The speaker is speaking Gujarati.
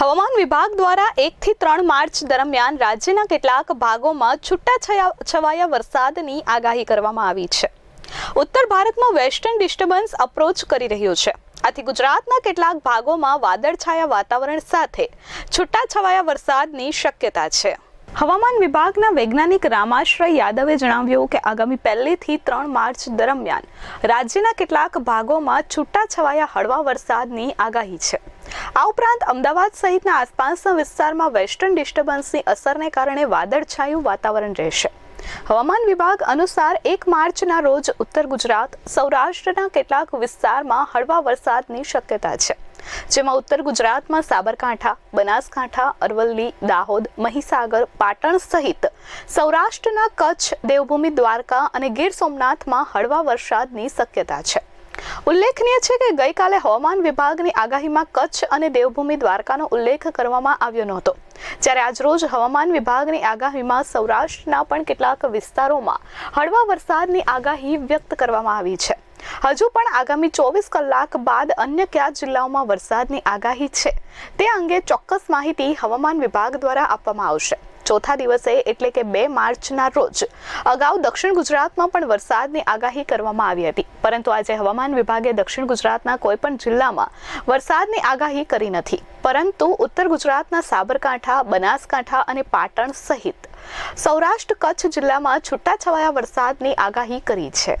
હવામાન વિભાગ દ્વારા એકથી ત્રણ માર્ચ દરમિયાન રાજ્યના કેટલાક ભાગોમાં છૂટા છવાયા વરસાદની આગાહી કરવામાં આવી છે. ઉત્તર ભારતમાં વેસ્ટર્ન ડિસ્ટર્બન્સ અપ્રોચ કરી રહ્યું છે. આથી ગુજરાતના કેટલાક ભાગોમાં વાદળછાયા વાતાવરણ સાથે છૂટાછવાયા વરસાદની શક્યતા છે. હવામાન વિભાગના વૈજ્ઞાનિક રામાશ્રય યાદવે જણાવ્યું કે આગામી પહેલીથી ત્રણ માર્ચ દરમિયાન રાજ્યના કેટલાક ભાગોમાં છૂટાછવાયા હળવા વરસાદની આગાહી છે. આ ઉપરાંત અમદાવાદ સહિતના આસપાસના વિસ્તારમાં વેસ્ટર્ન ડિસ્ટર્બન્સની અસરને કારણે વાદળછાયું વાતાવરણ રહેશે. હવામાન વિભાગ અનુસાર એક માર્ચના રોજ ઉત્તર ગુજરાત, સૌરાષ્ટ્રના કેટલાક વિસ્તારમાં હળવા વરસાદની શક્યતા છે. જેમાં ઉત્તર ગુજરાતમાં સાબરકાંઠા, બનાસકાંઠા, અરવલ્લી, દાહોદ, મહીસાગર, પાટણ સહિત સૌરાષ્ટ્રના કચ્છ, દેવભૂમિ, દ્વારકા અને ગીર સોમનાથમાં હળવા વરસાદની શક્યતા છે. ઉલ્લેખનીય છે કે ગઈકાલે હવામાન વિભાગની આગાહીમાં કચ્છ અને દેવભૂમિ, દ્વારકાનો ઉલ્લેખ કરવામાં આવ્યો નહોતો. જ્યારે આજરોજ હવામાન વિભાગની આગાહીમાં સૌરાષ્ટ્રના પણ કેટલાક વિસ્તારોમાં હળવા વરસાદની આગાહી વ્યક્ત કરવામાં આવી છે. હજુ પણ આગામી ચોવીસ કલાક બાદ અન્ય કયા જિલ્લાઓમાં વરસાદની આગાહી છે તે અંગે ચોક્કસ માહિતી હવામાન વિભાગ દ્વારા આપવામાં આવશે. ચોથા દિવસે એટલે કે બે માર્ચના રોજ અગાઉ દક્ષિણ ગુજરાતમાં પણ વરસાદની આગાહી કરવામાં આવી હતી. પરંતુ આજે હવામાન વિભાગે દક્ષિણ ગુજરાતના કોઈ પણ જિલ્લામાં વરસાદની આગાહી કરી નથી. પરંતુ ઉત્તર ગુજરાતના સાબરકાંઠા, બનાસકાંઠા અને પાટણ સહિત સૌરાષ્ટ્ર કચ્છ જિલ્લામાં છૂટાછવાયા વરસાદની આગાહી કરી છે.